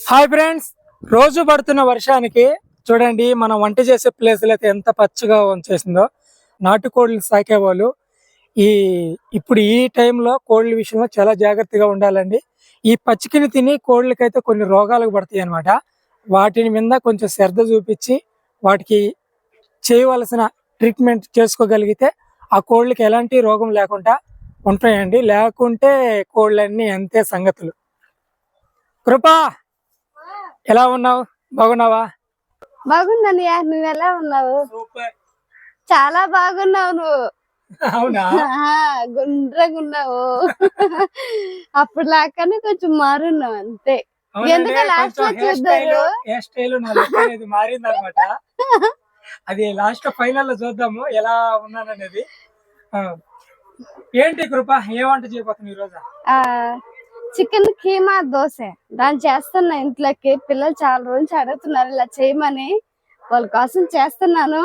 Hi friends రోజు పడుతున్న వర్షానికి చూడండి మనం వంట చేసే ప్లేస్లు అయితే ఎంత పచ్చగా ఉంచేసిందో. నాటుకోళ్ళు సాకే వాళ్ళు ఈ ఇప్పుడు ఈ టైంలో కోళ్ళ విషయంలో చాలా జాగ్రత్తగా ఉండాలండి. ఈ పచ్చికని తిని కోళ్ళకైతే కొన్ని రోగాలకు పడతాయి అన్నమాట. వాటిని మీద కొంచెం శ్రద్ధ చూపించి వాటికి చేయవలసిన ట్రీట్మెంట్ చేసుకోగలిగితే ఆ కోళ్ళకి ఎలాంటి రోగం లేకుండా ఉంటాయండి. లేకుంటే కోళ్ళన్నీ అంతే సంగతులు. కృపా! ఎలా ఉన్నావు? బాగున్నావా? బాగుందన్నయ్య నువ్వు ఎలా ఉన్నావు? సూపర్. చాలా బాగున్నావు నువ్వు. అవునా? గుండ్రగా ఉన్నావు. అప్పుడు లాగానే కొంచెం మారున్నావు అంతే. ఎందుకో last లో చూద్దారు. హెయిర్ స్టైల్ మారింది అనమాట అది లాస్ట్ ఫైనల్లో చూద్దాము ఎలా ఉన్నాననేది. ఏంటి కృప? ఏ వంట చేయబోతున్నావు ఈ రోజు ఆ చికెన్ కీమా దోశ. దాన్ని చేస్తున్నా ఇంట్లోకి పిల్లలు చాలా రోజులు అడుగుతున్నారు ఇలా చేయమని. వాళ్ళ కోసం చేస్తున్నాను.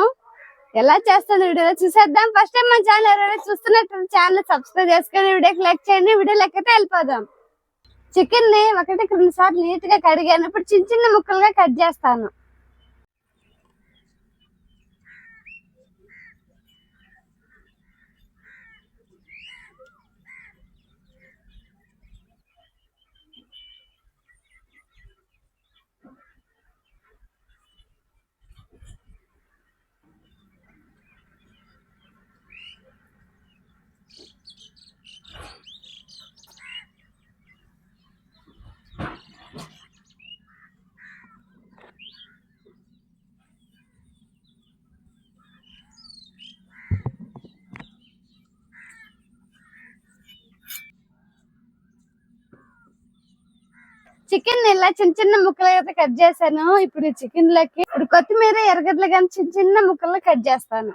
ఎలా చేస్తాను వీడియోలో చూసేద్దాం. ఫస్ట్ టైం మన ఛానల్ ఎవరైనా చూస్తున్నట్టు ఛానల్ సబ్స్క్రైబ్ చేసుకొని వీడియోకి లైక్ చేయండి. వీడియో లెక్కతే వెళ్ళిపోదాం. చికెన్ని ఒకటికి రెండు సార్లు నీట్గా కడిగాను. ఇప్పుడు చిన్న చిన్న ముక్కలుగా కట్ చేస్తాను. చికెన్ ఇలా చిన్న చిన్న ముక్కలు అయితే కట్ చేశాను. ఇప్పుడు చికెన్ లకి ఇప్పుడు కొత్తిమీర ఎర్రగడ్డలు కానీ చిన్న చిన్న ముక్కలు కట్ చేస్తాను.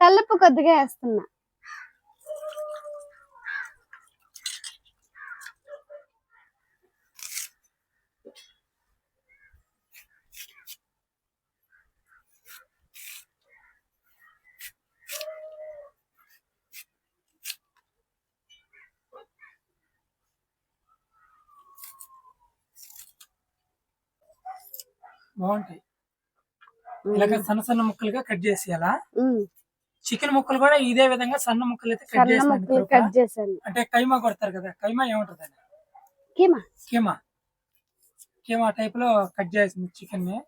కలుపు కొద్దిగా వేస్తున్నా. బాగుంటాయి. ఇలాగ సన్న సన్న ముక్కలుగా కట్ చేసేయాలా? చికెన్ ముక్కలు కూడా ఇదే విధంగా సన్న ముక్కలు అయితే కట్ చేశాను. అంటే కైమా కొడతారు కదా కైమా ఏముంటది కీమా. కీమా. టైప్లో కట్ చేసింది చికెన్ని.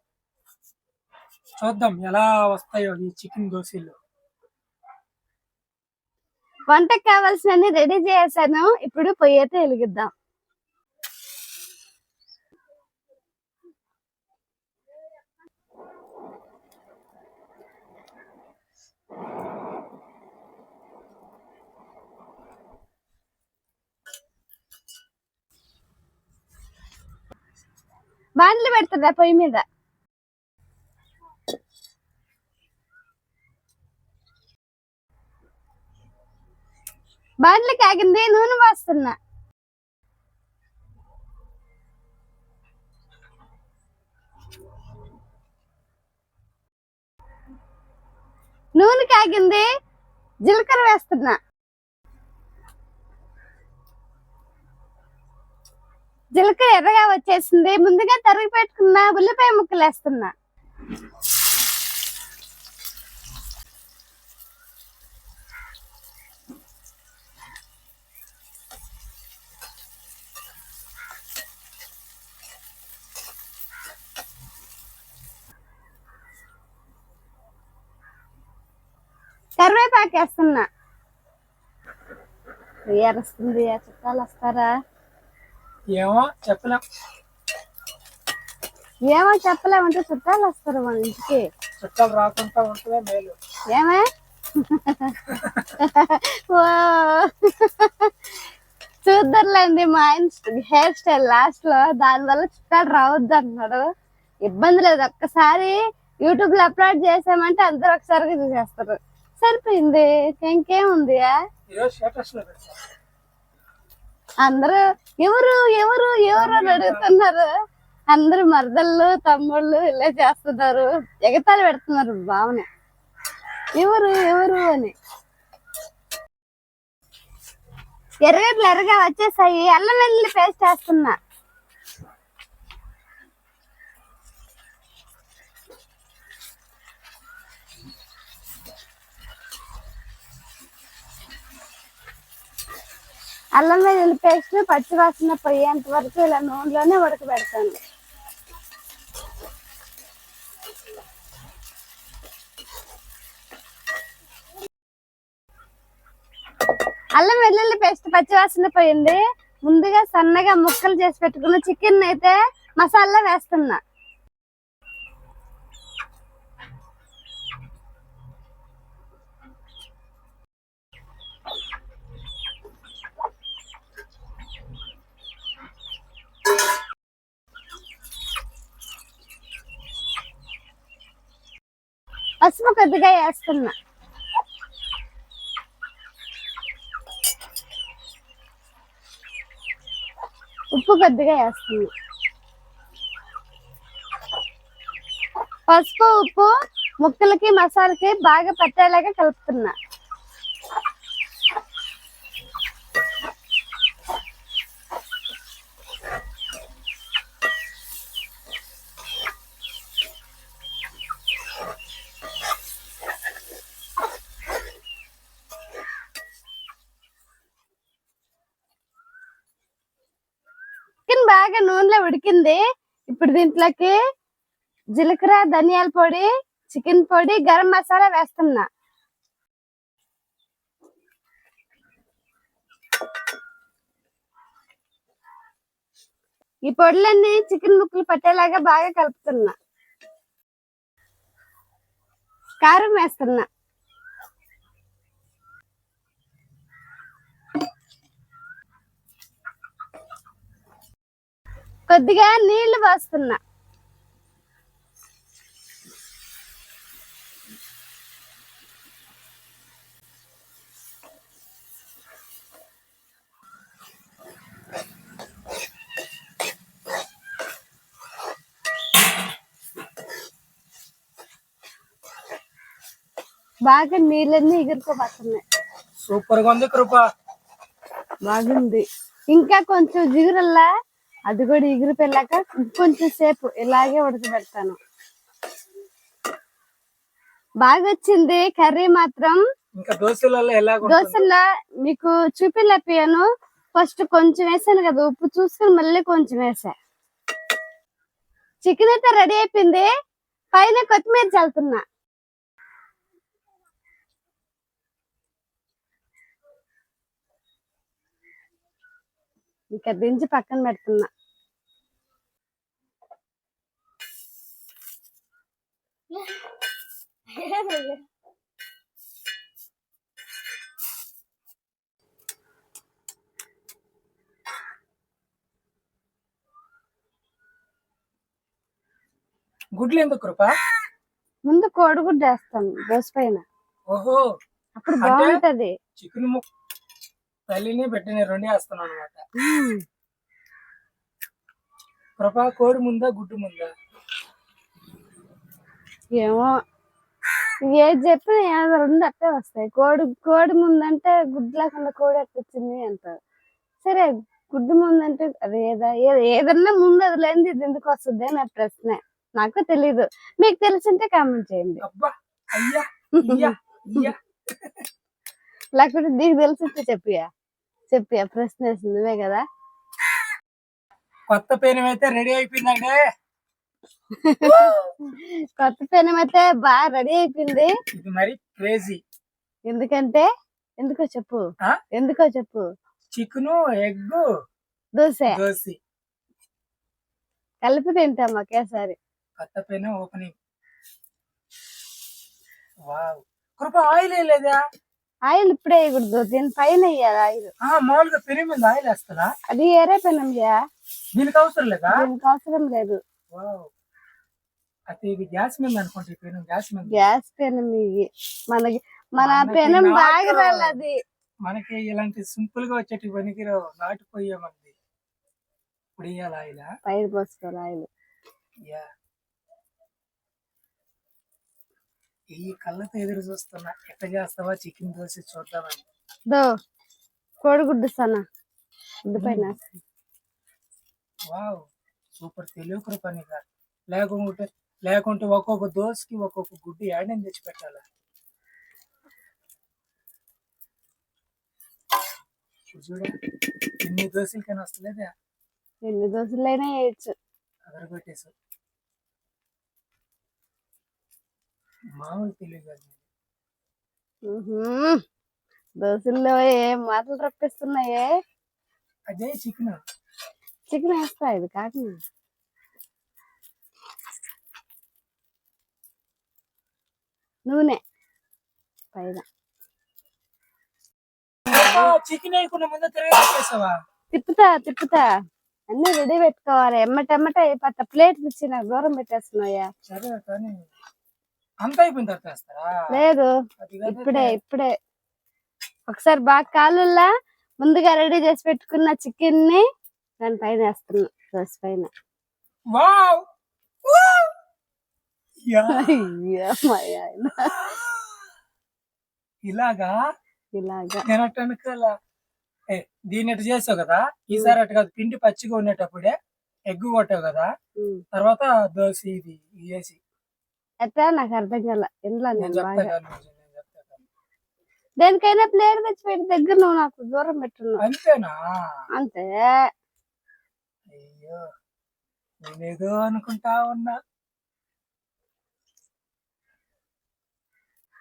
చూద్దాం ఎలా వస్తాయో ఈ చికెన్ దోశలు. వంటకు కావాల్సినవి రెడీ చేశాను. ఇప్పుడు పొయ్యి అయితే వెలిగిద్దాం బాండ్లు పెడుతుందా పొయ్యి మీద? బాండ్లు కాగింది నూనె పోస్తున్నా. నూనె కాగింది జీలకర్ర వేస్తున్నా. జీలకర్ర ఎర్రగా వచ్చేసింది. ముందుగా తరిగి పెట్టుకున్న ఉల్లిపాయ ముక్కలు వేస్తున్నా కరివేపాకు వేస్తున్నా ఏరుస్తుంది చుట్టాలు వస్తారా? ఏమో చెప్పలేం. ఏమో చెప్పలేమంటే చుట్టాలు వస్తారు మన ఇంటికి. చుట్టాలు రాకుండా ఉంటుందే మేలు. ఏమే. చూద్దరులేండి మా ఆయన హెయిర్ స్టైల్ లాస్ట్లో దాని వల్ల చుట్టాలు రావద్దు అంటున్నాడు ఇబ్బంది లేదు. ఒక్కసారి యూట్యూబ్లో అప్లోడ్ చేసామంటే అందరు ఒకసారిగా చూసేస్తారు. సరిపోయింది. ఇంకేముంది ఈరోజు స్టేటస్లో పెట్టాను అందరూ ఎవరు ఎవరు ఎవరు అని అడుగుతున్నారు. అందరు మరదళ్ళు తమ్ముళ్ళు ఇలా చేస్తున్నారు. ఎగతాళి పెడుతున్నారు బావనే ఎవరు ఎవరు అని. ఎర్రగడ్డలు ఎర్రగా వచ్చేసాయి. అల్లం వెల్లుల్లి పేస్ట్ వేస్తున్నా. అల్లం వెల్లుల్లి పేస్ట్ పచ్చి వాసన పోయేంత వరకు ఇలా నూనెలోనే ఉడకబెడతాను. అల్లం వెల్లుల్లి పేస్ట్ పచ్చి వాసన పోయింది. ముందుగా సన్నగా ముక్కలు చేసి పెట్టుకున్న చికెన్ అయితే మసాలా వేస్తున్నా. పసుపు కొద్దిగా వేస్తున్నా. ఉప్పు కొద్దిగా వేస్తున్నా. పసుపు ఉప్పు ముక్కలకి మసాలకి బాగా పట్టేలాగా కలుపుతున్నా. బాగా నూనెలో ఉడికింది. ఇప్పుడు దీంట్లోకి జీలకర్ర ధనియాల పొడి చికెన్ పొడి గరం మసాలా వేస్తున్నా. ఈ పొడులన్నీ చికెన్ ముక్కలు పట్టేలాగా బాగా కలుపుతున్నా. కారం వేస్తున్నా. కొద్దిగా నీళ్ళు పోస్తున్నా. బాగా నీళ్ళన్నీ ఎగురుకోబోతున్నాయి. సూపర్గా ఉంది కృప. బాగుంది. ఇంకా కొంచెం జిగురల్లా అది కూడా ఎగురు పెళ్ళాక ఇంకొంచెం సేపు ఇలాగే ఉడకబెడతాను. బాగా వచ్చింది కర్రీ మాత్రం. దోశల్లో మీకు చూపిలేపాను ఫస్ట్ కొంచెం వేసాను కదా ఉప్పు చూసుకుని మళ్ళీ కొంచెం వేసా. చికెన్ అయితే రెడీ అయిపోయింది. పైన కొత్తిమీర చల్లుతున్నా. ఇంకా దించి పక్కన పెడుతున్నా. గుడ్లు ఎందుకు కృప? ముందు కోడిగుడ్డు వేస్తాను పైన ఓహో. అప్పుడు? బాగుంటది. చికెన్ ముక్క తల్లిని పెట్టిన రెండే వేస్తున్నాను అనమాట. కృప కోడి ముందా గుడ్డు ముందా? ఏమో ఏది చెప్పినా ఏదో రెండు అట్టే వస్తాయి. కోడి కోడి ముందంటే గుడ్డు లేకుండా కోడి వచ్చింది అంటారు. సరే గుడ్డు ముందంటే అది ఏదా ఏదన్నా ముందు అది లేనిది ఇది ఎందుకు వస్తుంది నా ప్రశ్న. నాకు తెలీదు. మీకు తెలిసింటే కామెంట్ చేయండి. అబ్బా అయ్యా ఇయ్యా. లేకపోతే నీకు తెలిసింటే చెప్పియా? చెప్పియా? ప్రశ్న వేసింది నువ్వే కదా? కొత్త పేరు అయితే రెడీ అయిపోయిందంటే కొత్త పెనం అయితే బాగా రెడీ అయిపోయింది. ఇది మరి క్రేజీ. ఎందుకంటే ఎందుకో చెప్పు? ఎందుకో చెప్పు. Chicken egg dosa. దోశ. కలిపి తింటాం ఒకేసారి. కొత్త పెన్ ఓపెనింగ్. వావ్. కృప ఆయిల్ లేదా? ఆయిల్ ఇప్పుడే వేయకూడదు దీని పైన వేయాలి ఆయిల్. ఆ మామూలుగా పెరుగు మీద ఆయిల్ వేస్తుందా అది ఏరే పెనం యా దీనికి అవసరం లేదా? దీనికి అవసరం లేదు. అయితే ఇది గ్యాస్ మీద అనుకుంటే పెను గ్యాస్ మీద. గ్యాస్ పెనం ఇవి మనకి మన పెనం బాగా రాలేదు. మనకి ఇలాంటి సింపుల్గా వచ్చేటి పనికిరావు నాటుపోయే మనది ఇప్పుడు ఇయ్యాలి ఆయిల్? పైన పోసుకోవాలి ఆయిల్. యా. ఈ కళ్ళతో ఎదురు చూస్తున్నా ఎట్ట చేస్తావా చికెన్ దోశ చూద్దామని. దో కోడిగుడ్డు సన్న గుడ్డు పైన వావ్ సూపర్ తెలివి కృప నీకు లేకుంటే లేకుంటే ఒక్కొక్క దోశకి ఒక్కొక్క గుడ్డు యాడని తెచ్చి పెట్టాలా? చూడు ఇన్ని దోశలకైనా వస్తలేదా? ఎన్ని దోశలైనా వేయచ్చు. అదరగొట్టేసి మామూలు కాదు. ఉహుం. దోశల్లో ఏం మాటలు రప్పిస్తున్నాయే? అదే చికెన్ చికెన్ వేస్తా ఇది కాకుండా నూనె. పైన. చికెన్ వేయకుండా ముందు తిరగేసావా తిప్పుతా తిప్పుతా. అన్ని రెడీ పెట్టుకోవాలి. ఎమ్మటెమ్మట అయిపోతా. ప్లేట్ తెచ్చి నాకు దూరం పెట్టేస్తున్నాయా? సరే కానీ అంత అయిపోయిన తర్వాత వేస్తారా లేదు. ఇప్పుడే ఇప్పుడే. ఒకసారి బాగా కాలుల్లా ముందుగా రెడీ చేసి పెట్టుకున్న చికెన్ని దాని పైన వేస్తున్నా దోశ పైన. వావ్. ఇలాగా? ఇలాగా. నేను అట్ట అనుకోలా. ఏ, దీన్ని అట్ట చేసావు కదా? ఈసారి అట్ట కాదు పిండి పచ్చిగా ఉండేటప్పుడే ఎగ్గు కొట్టావు కదా. తర్వాత దోశ ఇది ఇది వేసి. ఎట్లా నాకు అర్థం కాల. ఇంట్లో నేను బాగా. దేనికైనా ప్లేట్ తెచ్చి పెట్టి దగ్గర నువ్వు నాకు దూరం పెట్టున్నావు. అంతేనా? అంతే. అయ్యో నేనేదో అనుకుంటా ఉన్నా.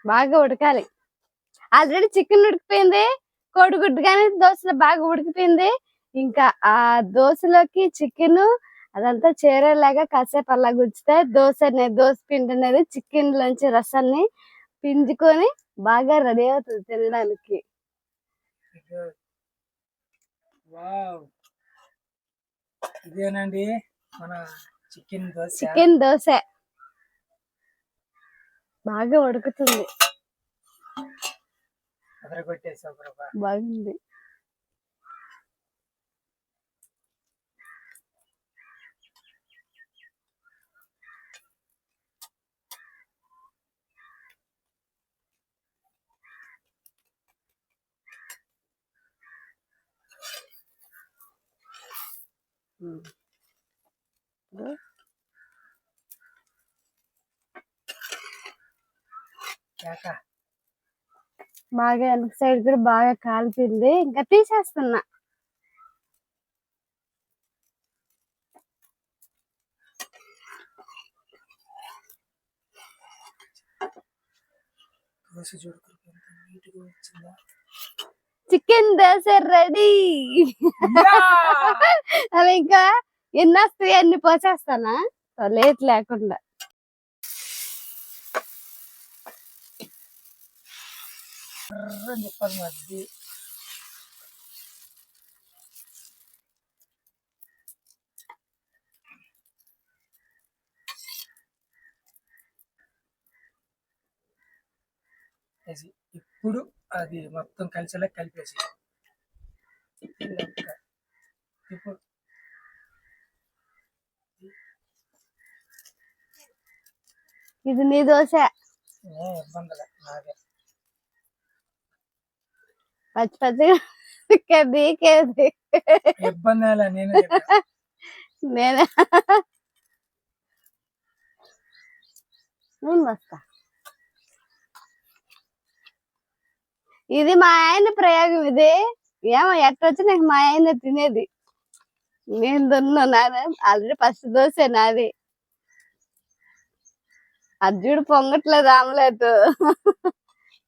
బాగా ఉడకాలి. ఆల్రెడీ చికెన్ ఉడికిపోయింది కోడిగుడ్డు కానీ దోశలో బాగా ఉడికిపోయింది. ఇంకా ఆ దోశలోకి చికెన్ అదంతా చేరేలాగా కాసేపు అలా గుచ్చితే దోశ అనేది దోశ పిండి అనేది చికెన్ లోంచి రసాన్ని పింజుకొని బాగా రెడీ అవుతుంది తినడానికి. ఇదేనండి మన చికెన్ దోశ. చికెన్ దోశ. బాగా ఉడుకుతుంది. బాగుంది. బాగా వెనక సైడ్ కూడా బాగా కాలిపోయింది ఇంకా తీసేస్తున్నా దోశ చూడు కృప ఎంత నీట్గా వచ్చిందా చికెన్ దోశ రెడీ! అవి ఇంకా ఎన్ని వస్తాయి అన్ని పోసేస్తానా? లేట్ లేకుండా. ఇప్పుడు అది మొత్తం కలిసేలా కలిపేసి. ఇప్పుడు ఇది నీ దోశ. ఏ ఇబ్బందిలే నాదే. పచ్చి పచ్చిగా నీకేది ఇబ్బంది నేనే. నేనే? నేను వస్తా. ఇది మా ఆయన ప్రయోగం ఇది. ఏమో ఎట్టొచ్చి నాకు మా ఆయన తినేది. నేను దున్నా నాది ఆల్రెడీ ఫస్ట్ దోశ నాది. అర్జుడు పొంగట్లేదు ఆమ్లెట్.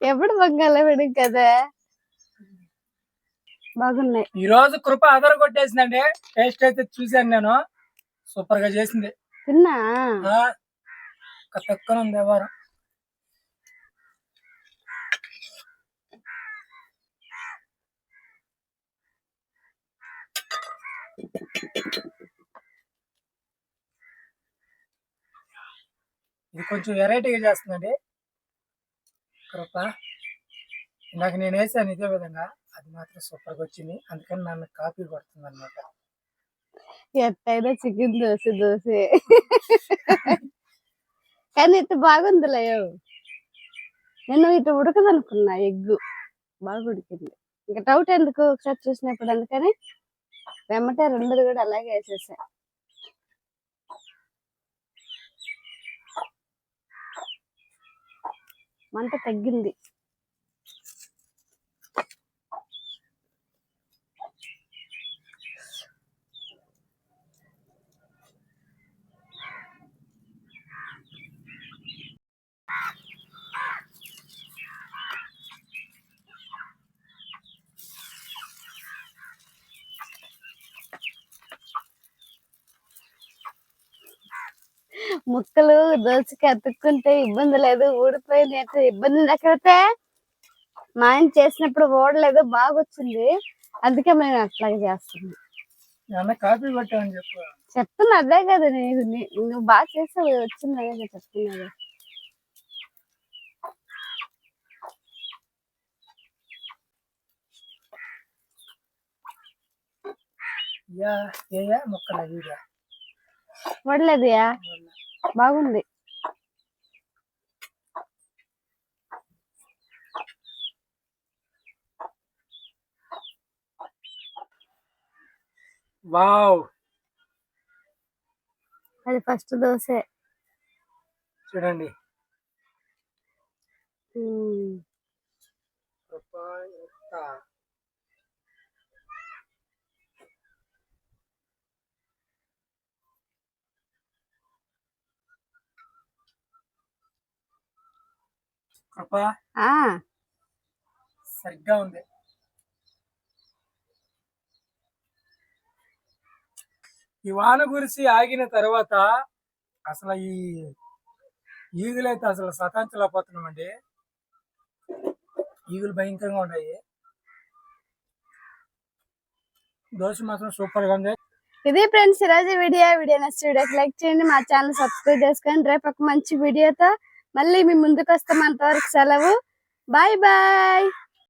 ఎప్పుడు పొంగలే విడి కదా బాగున్నాయి. ఈ రోజు కృప అదర కొట్టేసిందండి. టేస్ట్ అయితే చూశాను నేను. సూపర్గా చేసింది. తిన్నా? తక్కువ ఉంది వ్యవహారం ఇది కొంచెం వెరైటీగా చేస్తుందండి. కృప. నాకు నేను వేసాను ఇదే విధంగా. అది మాత్రం సూపర్గా వచ్చింది. అందుకని నన్ను కాపీ పడుతుంది అనమాట ఎట్టయినా చికెన్ దోశ దోశ. కానీ ఇంత బాగుందిలే. నేను ఇటు ఉడకదనుకున్నా ఎగ్గు. బాగా ఉడికింది. ఇంకా డౌట్ ఎందుకు? ఒకసారి చూసినప్పుడు అందుకని వెమ్మటే రెండుది కూడా అలాగే వేసేసా. మంట తగ్గింది. ముక్కలు దోసకి అతుక్కుంటే ఇబ్బంది లేదు ఊడిపోయింది అంటే ఇబ్బంది ఎక్కడైతే మా ఆయన చేసినప్పుడు ఓడలేదు బాగా వచ్చింది అందుకే మేము అట్లాగే చేస్తున్నాం. చెప్తున్నా అదే కదా నీకు నీ- నువ్వు బాగా చేసావు వచ్చింది అదే చెప్తున్నా వడలేదుయా బాగుంది. వావ్. అది ఫస్ట్ దోశ చూడండి. కృప ఆ. సరిగ్గా ఉంది. ఈ వాన కురిసి ఆగిన తర్వాత అసలు ఈ ఈగులైతే అసలు సతాంచలేకపోతున్నామండి. ఈగులు భయంకరంగా ఉన్నాయి. దోశ మాత్రం సూపర్గా ఉంది. ఇది ఫ్రెండ్స్ ఈరోజు వీడియో. వీడియో నచ్చి వీడియోకి లైక్ చేయండి మా ఛానల్ సబ్స్క్రైబ్ చేసుకోండి రేపు ఒక మంచి వీడియోతో మళ్ళీ మీ ముందుకు వస్తాం అంతవరకు సెలవు. Bye bye.